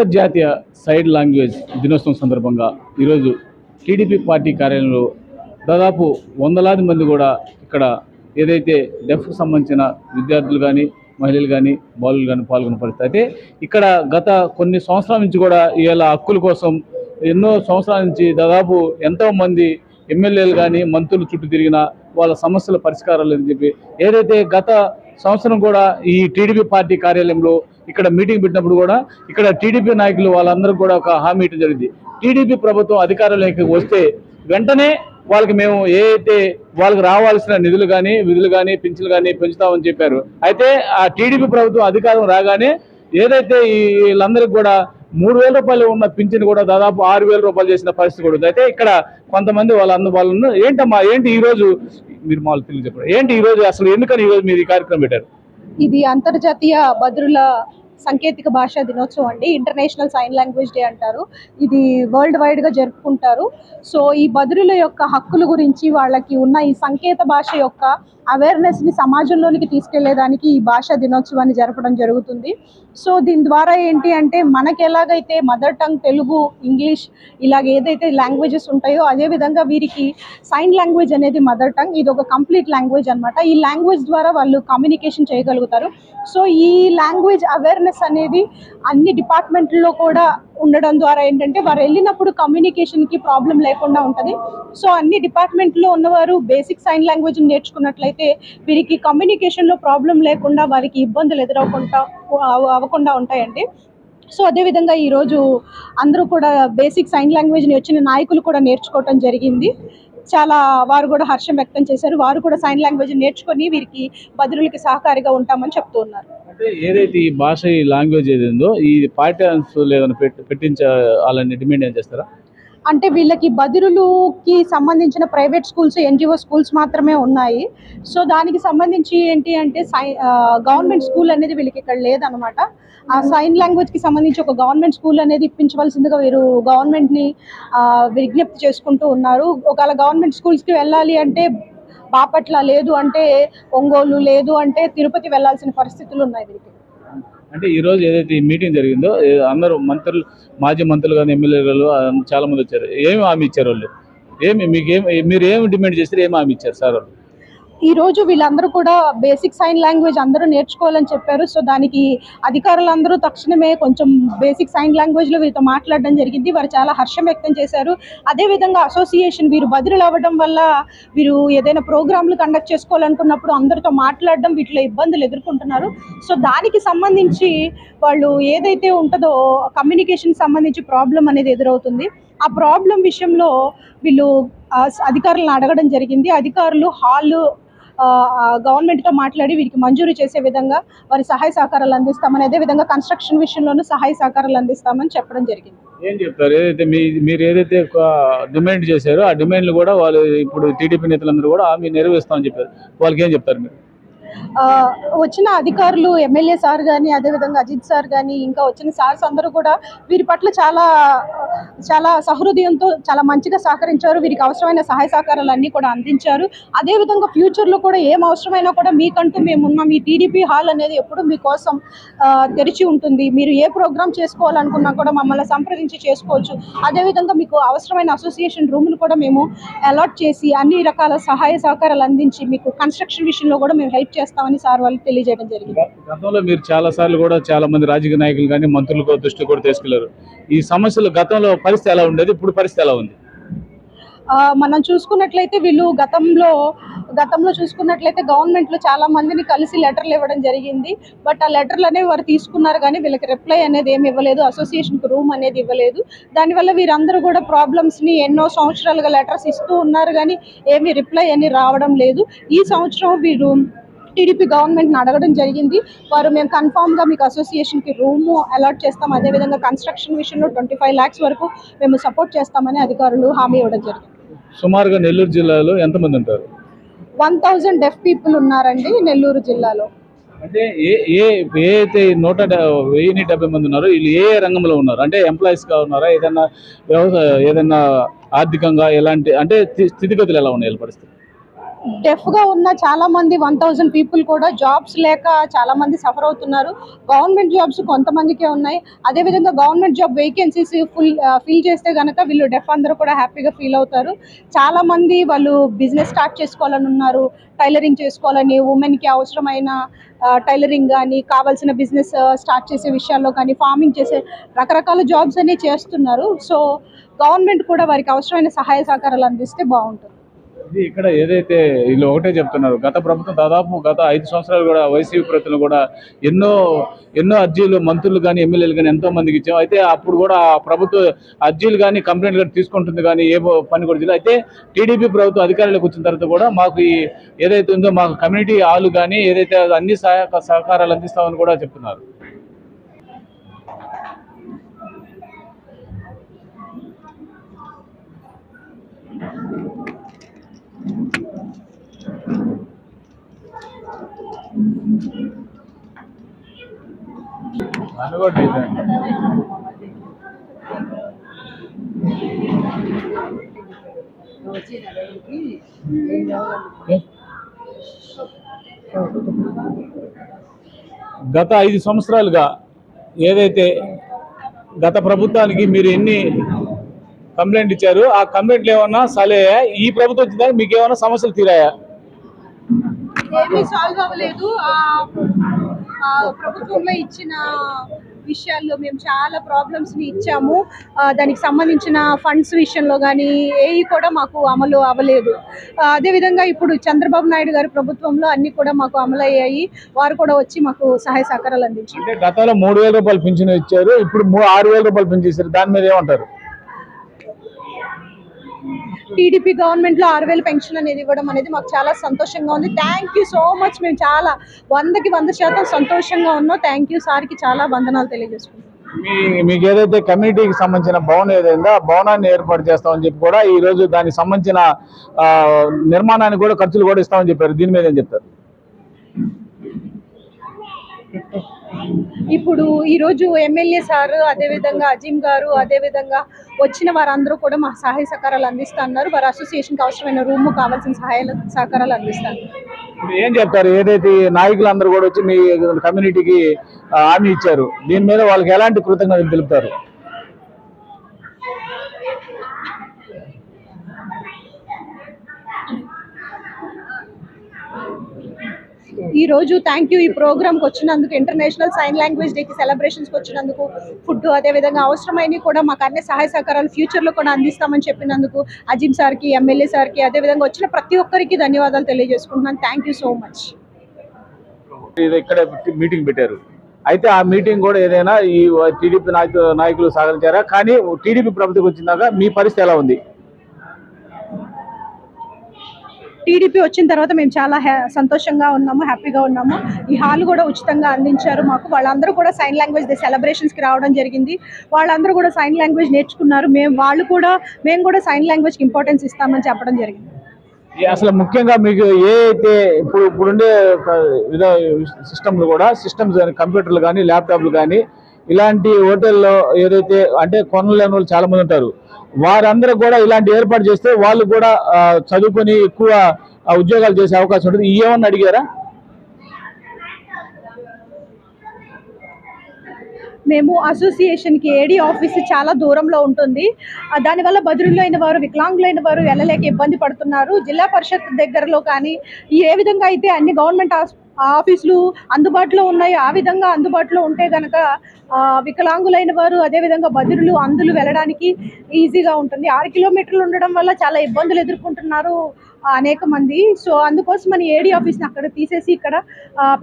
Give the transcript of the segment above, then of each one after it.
అంతర్జాతీయ side language దినోత్సవం సందర్భంగా ఈరోజు టీడీపీ పార్టీ కార్యాలయంలో దాదాపు వందలాది మంది కూడా ఇక్కడ ఏదైతే డెఫ్కు సంబంధించిన విద్యార్థులు కానీ మహిళలు కానీ బాలులు కానీ పాల్గొన్న పరిస్థితి. అయితే ఇక్కడ గత కొన్ని సంవత్సరాల నుంచి కూడా ఇవాళ హక్కుల కోసం ఎన్నో సంవత్సరాల నుంచి దాదాపు ఎంతో మంది ఎమ్మెల్యేలు కానీ మంత్రులు చుట్టూ తిరిగిన వాళ్ళ సమస్యల పరిష్కారాలు అని చెప్పి ఏదైతే గత సంవత్సరం కూడా ఈ టీడీపీ పార్టీ కార్యాలయంలో ఇక్కడ మీటింగ్ పెట్టినప్పుడు కూడా ఇక్కడ టీడీపీ నాయకులు వాళ్ళందరూ కూడా ఒక హామీ ఇవ్వడం జరిగింది. టీడీపీ ప్రభుత్వం అధికారంలోకి వస్తే వెంటనే వాళ్ళకి మేము ఏ అయితే వాళ్ళకి రావాల్సిన నిధులు కానీ విధులు కానీ పింఛన్లు కానీ పెంచుతామని చెప్పారు. అయితే ఆ టీడీపీ ప్రభుత్వం అధికారం రాగానే ఏదైతే ఈ వీళ్ళందరికీ కూడా మూడు వేల రూపాయలు ఉన్న పింఛన్ కూడా దాదాపు ఆరు వేల రూపాయలు చేసిన పరిస్థితి కూడా ఉంది. అయితే ఇక్కడ కొంతమంది వాళ్ళందు వాళ్ళను ఏంటమ్మా ఏంటి ఈ రోజు మీరు మాకు తెలియజెప్పారు ఏంటి ఈ రోజు అసలు ఎందుకని ఈ రోజు మీరు ఈ కార్యక్రమం పెట్టారు? ఇది అంతర్జాతీయ భద్రుల సాంకేతిక భాషా దినోత్సవం అండి. ఇంటర్నేషనల్ సైన్ లాంగ్వేజ్ డే అంటారు. ఇది వరల్డ్ వైడ్గా జరుపుకుంటారు. సో ఈ బదురుల యొక్క హక్కుల గురించి వాళ్ళకి ఉన్న ఈ సంకేత భాష యొక్క అవేర్నెస్ని సమాజంలోనికి తీసుకెళ్ళేదానికి ఈ భాషా దినోత్సవాన్ని జరపడం జరుగుతుంది. సో దీని ద్వారా ఏంటి అంటే మనకి ఎలాగైతే మదర్ టంగ్ తెలుగు ఇంగ్లీష్ ఇలాగ ఏదైతే లాంగ్వేజెస్ ఉంటాయో అదే విధంగా వీరికి సైన్ లాంగ్వేజ్ అనేది మదర్ టంగ్ ఇది ఒక కంప్లీట్ లాంగ్వేజ్ అనమాట ఈ లాంగ్వేజ్ ద్వారా వాళ్ళు కమ్యూనికేషన్ చేయగలుగుతారు. సో ఈ లాంగ్వేజ్ అవేర్నెస్ అనేది అన్ని డిపార్ట్మెంట్లో కూడా ఉండడం ద్వారా ఏంటంటే వారు వెళ్ళినప్పుడు కమ్యూనికేషన్కి ప్రాబ్లం లేకుండా ఉంటుంది. సో అన్ని డిపార్ట్మెంట్లో ఉన్నవారు బేసిక్ సైన్ లాంగ్వేజ్ నేర్చుకున్నట్లయితే వీరికి కమ్యూనికేషన్లో ప్రాబ్లం లేకుండా వారికి ఇబ్బందులు ఎదురవకుండా అవ్వకుండా ఉంటాయండి. సో అదేవిధంగా ఈరోజు అందరూ కూడా బేసిక్ సైన్ లాంగ్వేజ్ని వచ్చిన నాయకులు కూడా నేర్చుకోవటం జరిగింది. చాలా వారు కూడా హర్షం వ్యక్తం చేశారు. వారు కూడా సైన్ లాంగ్వేజ్ నేర్చుకొని వీరికి బదులులకి సహకారిగా ఉంటామని చెప్తూ ఉన్నారు. అంటే ఏదైతే ఈ భాష ఈ లాంగ్వేజ్ ఏదైందో ఈ పాఠ్యాంశ ఏదైనా పెట్టి పెట్టించాలని డిమాండ్ ఏం చేస్తారా? అంటే వీళ్ళకి బదిరులుకి సంబంధించిన ప్రైవేట్ స్కూల్స్ ఎన్జిఓ స్కూల్స్ మాత్రమే ఉన్నాయి. సో దానికి సంబంధించి ఏంటి అంటే సై గవర్నమెంట్ స్కూల్ అనేది వీళ్ళకి ఇక్కడ లేదనమాట ఆ సైన్ లాంగ్వేజ్కి సంబంధించి ఒక గవర్నమెంట్ స్కూల్ అనేది ఇప్పించవలసిందిగా వీరు గవర్నమెంట్ని విజ్ఞప్తి చేసుకుంటూ ఉన్నారు. ఒకవేళ గవర్నమెంట్ స్కూల్స్కి వెళ్ళాలి అంటే బాపట్ల లేదు అంటే ఒంగోలు లేదు అంటే తిరుపతి వెళ్ళాల్సిన పరిస్థితులు ఉన్నాయి వీరికి. అంటే ఈ రోజు ఏదైతే ఈ మీటింగ్ జరిగిందో అందరూ మంత్రులు మాజీ మంత్రులు కానీ ఎమ్మెల్యేలు చాలా మంది వచ్చారు. ఏమి హామీ ఇచ్చారు వాళ్ళు? ఏమి మీకు ఏమి మీరు ఏమి డిమాండ్ చేస్తారు ఏమి హామీ ఇచ్చారు సార్ వాళ్ళు? ఈ రోజు వీళ్ళందరూ కూడా బేసిక్ సైన్ లాంగ్వేజ్ అందరూ నేర్చుకోవాలని చెప్పారు. సో దానికి అధికారులందరూ తక్షణమే కొంచెం బేసిక్ సైన్ లాంగ్వేజ్లో వీరితో మాట్లాడడం జరిగింది. వారు చాలా హర్షం వ్యక్తం చేశారు. అదేవిధంగా అసోసియేషన్ వీరు బదిలీలు అవ్వడం వల్ల వీరు ఏదైనా ప్రోగ్రాంలు కండక్ట్ చేసుకోవాలనుకున్నప్పుడు అందరితో మాట్లాడడం వీటిలో ఇబ్బందులు ఎదుర్కొంటున్నారు. సో దానికి సంబంధించి వాళ్ళు ఏదైతే ఉంటుందో కమ్యూనికేషన్ సంబంధించి ప్రాబ్లం అనేది ఎదురవుతుంది. ఆ ప్రాబ్లం విషయంలో వీళ్ళు అధికారులను అడగడం జరిగింది. అధికారులు హాల్ గవర్నమెంట్తో మాట్లాడి వీరికి మంజూరు చేసే విధంగా వారి సహాయ సహకారాలు అందిస్తామని అదే విధంగా కన్స్ట్రక్షన్ విషయంలోనూ సహాయ సహకారాలు అందిస్తామని చెప్పడం జరిగింది. ఏం చెప్తారు ఏదైతే మీ మీరు ఏదైతే ఒక డిమాండ్ చేశారో ఆ డిమాండ్లు కూడా వాళ్ళు ఇప్పుడు టీడీపీ నేతలందరూ కూడా హామీ నెరవేరుస్తామని చెప్పారు. వాళ్ళకి ఏం చెప్తారు మీరు? వచ్చిన అధికారులు ఎమ్మెల్యే సార్ కానీ అదేవిధంగా అజిత్ సార్ కానీ ఇంకా వచ్చిన సార్స్ అందరూ కూడా వీరి పట్ల చాలా చాలా సహృదయంతో చాలా మంచిగా సహకరించారు. వీరికి అవసరమైన సహాయ సహకారాలు అన్నీ కూడా అందించారు. అదేవిధంగా ఫ్యూచర్లో కూడా ఏం అవసరమైనా కూడా మీకంటూ మేమున్నాం మీ టీడీపీ హాల్ అనేది ఎప్పుడు మీకోసం తెరిచి ఉంటుంది. మీరు ఏ ప్రోగ్రామ్ చేసుకోవాలనుకున్నా కూడా మమ్మల్ని సంప్రదించి చేసుకోవచ్చు. అదేవిధంగా మీకు అవసరమైన అసోసియేషన్ రూములు కూడా మేము అలాట్ చేసి అన్ని రకాల సహాయ సహకారాలు అందించి మీకు కన్స్ట్రక్షన్ విషయంలో కూడా మేము హెల్ప్ చేస్తామని సార్ వాళ్ళు తెలియజేయడం జరిగింది. గతంలో మీరు చాలా సార్లు కూడా చాలా మంది రాజకీయ నాయకులు కానీ మంత్రులకు దృష్టి కూడా తీసుకెళ్ళారు. ఈ సమస్యలు గతంలో పరిస్థితి ఎలా ఉండేది? ఇప్పుడు పరిస్థితి ఎలా ఉంది? మనం చూసుకున్నట్లయితే వీళ్ళు గతంలో గతంలో చూసుకున్నట్లయితే గవర్నమెంట్లో చాలా మందిని కలిసి లెటర్లు ఇవ్వడం జరిగింది. బట్ ఆ లెటర్లు అనేవి వారు తీసుకున్నారు కానీ వీళ్ళకి రిప్లై అనేది ఏమి ఇవ్వలేదు. అసోసియేషన్కి రూమ్ అనేది ఇవ్వలేదు. దానివల్ల వీరందరూ కూడా ప్రాబ్లమ్స్ని ఎన్నో సంవత్సరాలుగా లెటర్స్ ఇస్తూ ఉన్నారు కానీ ఏమీ రిప్లై అని రావడం లేదు. ఈ సంవత్సరం వీరు టీడీపీ గవర్నమెంట్ని అడగడం జరిగింది. వారు మేము కన్ఫామ్గా మీకు అసోసియేషన్కి రూము అలాట్ చేస్తాం. అదేవిధంగా కన్స్ట్రక్షన్ విషయంలో ట్వంటీ ఫైవ్ ల్యాక్స్ వరకు మేము సపోర్ట్ చేస్తామని అధికారులు హామీ ఇవ్వడం జరిగింది. సుమారుగా నెల్లూరు జిల్లాలో ఎంతమంది ఉంటారు? వన్ థౌజండ్ డెఫ్ పీపుల్ ఉన్నారండి నెల్లూరు జిల్లాలో. అంటే ఏ అయితే నూట వెయ్యిన్ని డెబ్బై మంది ఉన్నారో వీళ్ళు ఏ రంగంలో ఉన్నారు? అంటే ఎంప్లాయీస్గా ఉన్నారా? ఏదైనా వ్యవసాయ ఏదైనా ఆర్థికంగా ఎలాంటి అంటే స్థి- స్థితిగతులు ఎలా ఉన్నాయి పరిస్థితి? డెఫ్గా ఉన్న చాలా మంది వన్ థౌజండ్ పీపుల్ కూడా జాబ్స్ లేక చాలా మంది సఫర్ అవుతున్నారు. గవర్నమెంట్ జాబ్స్ కొంతమందికే ఉన్నాయి. అదే విధంగా government job vacancies full fill చేస్తే గనక వీళ్ళు డెఫ్ అందరూ కూడా హ్యాపీగా ఫీల్ అవుతారు. చాలా మంది వాళ్ళు బిజినెస్ స్టార్ట్ చేసుకోవాలని ఉన్నారు. టైలరింగ్ చేసుకోవాలని ఉమెన్కి అవసరమైన టైలరింగ్ కానీ కావాల్సిన బిజినెస్ స్టార్ట్ చేసే విషయాల్లో కానీ ఫార్మింగ్ చేసే రకరకాల జాబ్స్ అనేవి చేస్తున్నారు. సో గవర్నమెంట్ కూడా వారికి అవసరమైన సహాయ సహకారాలు అందిస్తే బాగుంటుంది. ఇది ఇక్కడ ఏదైతే వీళ్ళు ఒకటే చెప్తున్నారు గత ప్రభుత్వం దాదాపు గత ఐదు సంవత్సరాలు కూడా వైసీపీ ప్రభుత్వం కూడా ఎన్నో ఎన్నో అర్జీలు మంత్రులు కానీ ఎమ్మెల్యేలు కానీ ఎంతో మందికి ఇచ్చాం. అయితే అప్పుడు కూడా ఆ ప్రభుత్వ అర్జీలు కానీ కంప్లైంట్ కానీ తీసుకుంటుంది కానీ ఏ పని కూడా చేయలేదు. అయితే టీడీపీ ప్రభుత్వం అధికారులకు వచ్చిన తర్వాత కూడా మాకు ఈ ఏదైతే ఉందో మాకు కమ్యూనిటీ హాల్ కానీ ఏదైతే అన్ని సహాయక సహకారాలు అందిస్తామని కూడా చెప్తున్నారు. గత ఐదు సంవత్సరాలుగా ఏదైతే గత ప్రభుత్వానికి మీరు ఎన్ని కంప్లైంట్ ఇచ్చారు ఆ కంప్లైంట్లు ఏమన్నా సలే ఈ ప్రభుత్వం వచ్చిందా మీకు ఏమైనా సమస్యలు తీరాయా? ఏమీ సాల్వ్ అవ్వలేదు. ఆ ఆ ప్రభుత్వంలో ఇచ్చిన విషయాల్లో మేము చాలా ప్రాబ్లమ్స్ని ఇచ్చాము. దానికి సంబంధించిన ఫండ్స్ విషయంలో కానీ ఏవి కూడా మాకు అమలు అవ్వలేదు. అదేవిధంగా ఇప్పుడు చంద్రబాబు నాయుడు గారి ప్రభుత్వంలో అన్ని కూడా మాకు అమలు అయ్యాయి వారు కూడా వచ్చి మాకు సహాయ సహకారాలు అందించారు. గతంలో మూడు వేల రూపాయలు పింఛను ఇచ్చారు ఇప్పుడు ఆరు వేల రూపాయలు పింఛన్ ఇచ్చారు. దాని మీద ఏమంటారు? టీడీపీ గవర్నమెంట్లో ఆరు వేలు పెన్షన్ అనేది ఇవ్వడం అనేది మాకు చాలా సంతోషంగా ఉంది. థ్యాంక్ యూ సో మచ్ మేము చాలా వందకి వంద శాతం సంతోషంగా ఉన్నాం. థ్యాంక్ యూ సార్కి చాలా వందనాలు తెలియజేసుకుంటాం మీకు ఏదైతే కమ్యూనిటీకి సంబంధించిన భవనం ఏదైందో ఆ భవనాన్ని ఏర్పాటు చేస్తామని చెప్పి కూడా ఈ రోజు దానికి సంబంధించిన నిర్మాణానికి కూడా ఖర్చులు కూడా ఇస్తామని చెప్పారు. దీని మీద ఏం చెప్తారు? ఇప్పుడు ఈ రోజు ఎమ్మెల్యే సార్ అదేవిధంగా అజీం గారు అదేవిధంగా వచ్చిన వారందరూ కూడా మా సహాయ సహకారాలు అందిస్తా అన్నారు వారి అసోసియేషన్కి అవసరమైన రూమ్ కావాల్సిన సహాయ సహకారాలు అందిస్తారు. ఏం చెప్తారు? ఏదైతే ఈ నాయకులందరూ కూడా వచ్చి మీ కమ్యూనిటీకి హామీ ఇచ్చారు దీని మీద వాళ్ళకి ఎలాంటి కృతజ్ఞతలు తెలుపుతారు? ఈ రోజు థ్యాంక్ యూ ఈ ప్రోగ్రామ్కి వచ్చినందుకు ఇంటర్నేషనల్ సైన్ లాంగ్వేజ్ డేకి సెలబ్రేషన్స్కి వచ్చినందుకు ఫుడ్ అదేవిధంగా అవసరమైనవి కూడా మాకు అన్ని సహాయ సహకారాలు ఫ్యూచర్లో కూడా అందిస్తామని చెప్పినందుకు అజీం సార్కి ఎమ్మెల్యే సార్కి అదేవిధంగా వచ్చిన ప్రతి ఒక్కరికి ధన్యవాదాలు తెలియజేసుకుంటున్నాను. థ్యాంక్ యూ సో మచ్ ఇది ఇక్కడ మీటింగ్ పెట్టారు. అయితే ఆ మీటింగ్ కూడా ఏదైనా ఈ టీడీపీ నాయకులు నాయకులు సహకరించారా? కానీ టీడీపీ ప్రభుత్వం వచ్చిందాక మీ పరిస్థితి ఎలా ఉంది? టీడీపీ వచ్చిన తర్వాత మేము చాలా హ్యా- సంతోషంగా ఉన్నాము హ్యాపీగా ఉన్నాము. ఈ హాల్ కూడా ఉచితంగా అందించారు మాకు. వాళ్ళందరూ కూడా సైన్ లాంగ్వేజ్ డే సెలబ్రేషన్స్కి రావడం జరిగింది. వాళ్ళందరూ కూడా సైన్ లాంగ్వేజ్ నేర్చుకున్నారు. మేము వాళ్ళు కూడా మేము కూడా సైన్ లాంగ్వేజ్కి ఇంపార్టెన్స్ ఇస్తామని చెప్పడం జరిగింది. అసలు ముఖ్యంగా మీకు ఏ అయితే ఇప్పుడు ఇప్పుడుండే విధ సిస్టమ్లు కూడా సిస్టమ్స్ కానీ కంప్యూటర్లు కానీ ల్యాప్టాప్లు కానీ ఇలాంటి హోటల్లో ఏదైతే అంటే కొనలేని వాళ్ళు చాలా మంది ఉంటారు. వారందరూ కూడా ఇలాంటి ఏర్పాటు చేస్తే వాళ్ళు కూడా చదువుకొని ఎక్కువ ఉద్యోగాలు చేసే అవకాశం ఉంటుంది. ఏమన్నా అడిగారా? మేము అసోసియేషన్కి ఏడీ ఆఫీస్ చాలా దూరంలో ఉంటుంది. దానివల్ల బదురులైన వారు వికలాంగులైన వారు వెళ్ళలేక ఇబ్బంది పడుతున్నారు. జిల్లా పరిషత్ దగ్గరలో కానీ ఏ విధంగా అయితే అన్ని గవర్నమెంట్ ఆస్- ఆఫీసులు అందుబాటులో ఉన్నాయి. ఆ విధంగా అందుబాటులో ఉంటే కనుక వికలాంగులైన వారు అదేవిధంగా బదిరులు అందులు వెళ్ళడానికి ఈజీగా ఉంటుంది. ఆరు కిలోమీటర్లు ఉండడం వల్ల చాలా ఇబ్బందులు ఎదుర్కొంటున్నారు అనేక మంది. సో అందుకోసం మన ఏడీ ఆఫీస్ని అక్కడ తీసేసి ఇక్కడ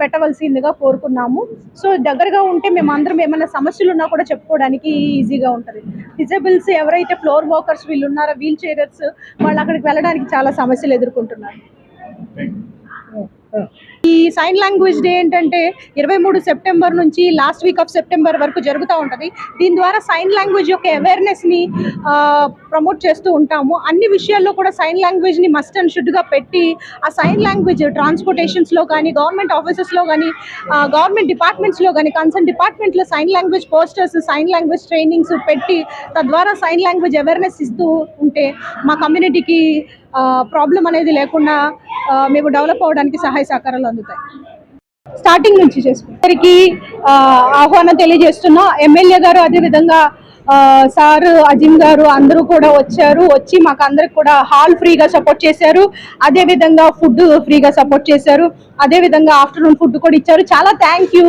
పెట్టవలసిందిగా కోరుకున్నాము. సో దగ్గరగా ఉంటే మేము అందరం ఏమైనా సమస్యలు ఉన్నా కూడా చెప్పుకోవడానికి ఈజీగా ఉంటుంది. డిజబుల్స్ ఎవరైతే ఫ్లోర్ వాకర్స్ వీళ్ళు ఉన్నారో వీల్ చైరర్స్ వాళ్ళు అక్కడికి వెళ్ళడానికి చాలా సమస్యలు ఎదుర్కొంటున్నారు. సైన్ లాంగ్వేజ్ డే ఏంటంటే ఇరవై మూడు సెప్టెంబర్ నుంచి లాస్ట్ వీక్ ఆఫ్ సెప్టెంబర్ వరకు జరుగుతూ ఉంటుంది. దీని ద్వారా సైన్ లాంగ్వేజ్ యొక్క అవేర్నెస్ని ప్రమోట్ చేస్తూ ఉంటాము. అన్ని విషయాల్లో కూడా సైన్ లాంగ్వేజ్ని మస్ట్ అండ్ షుడ్గా పెట్టి ఆ సైన్ లాంగ్వేజ్ ట్రాన్స్పోర్టేషన్స్లో కానీ గవర్నమెంట్ ఆఫీసెస్లో కానీ గవర్నమెంట్ డిపార్ట్మెంట్స్లో కానీ కన్సర్న్ డిపార్ట్మెంట్లో sign language posters sign language trainings పెట్టి తద్వారా సైన్ లాంగ్వేజ్ అవేర్నెస్ ఇస్తూ ఉంటే మా కమ్యూనిటీకి ప్రాబ్లం అనేది లేకుండా మేము డెవలప్ అవ్వడానికి సహాయ సహకారాలు అందుతాయి. స్టార్టింగ్ నుంచి చేసుకుంటారికి ఆహ్వానం తెలియజేస్తున్నా ఎమ్మెల్యే గారు అదేవిధంగా సార్ అజిమ్ గారు అందరూ కూడా వచ్చారు. వచ్చి మాకు అందరికి కూడా హాల్ ఫ్రీగా సపోర్ట్ చేశారు. అదే విధంగా ఫుడ్ ఫ్రీగా సపోర్ట్ చేశారు. అదే విధంగా ఆఫ్టర్నూన్ ఫుడ్ కూడా ఇచ్చారు. చాలా థ్యాంక్ యూ.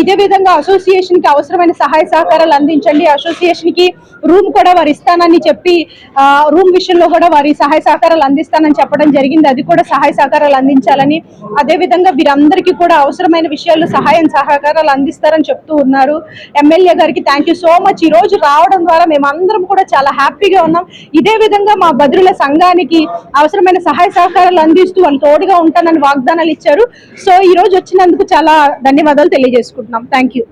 ఇదే విధంగా అసోసియేషన్కి అవసరమైన సహాయ సహకారాలు అందించండి. అసోసియేషన్కి రూమ్ కూడా వారు ఇస్తానని చెప్పి రూమ్ విషయంలో కూడా వారి సహాయ సహకారాలు అందిస్తానని చెప్పడం జరిగింది. అది కూడా సహాయ సహకారాలు అందించాలని. అదే విధంగా వీరందరికీ కూడా అవసరమైన విషయాల్లో సహాయం సహకారాలు అందిస్తారని చెప్తూ ఉన్నారు. ఎమ్మెల్యే గారికి థ్యాంక్ యూ సో మచ్ ఈ రోజు రావడం ద్వారా మేమందరం కూడా చాలా హ్యాపీగా ఉన్నాం. ఇదే విధంగా మా బదురుల సంఘానికి అవసరమైన సహాయ సహకారాలు అందిస్తూ వాళ్ళు తోడుగా ఉంటానని వాగ్దానాలు ఇచ్చారు. సో ఈ రోజు వచ్చినందుకు చాలా ధన్యవాదాలు తెలియజేసుకుంటున్నాం. Thank you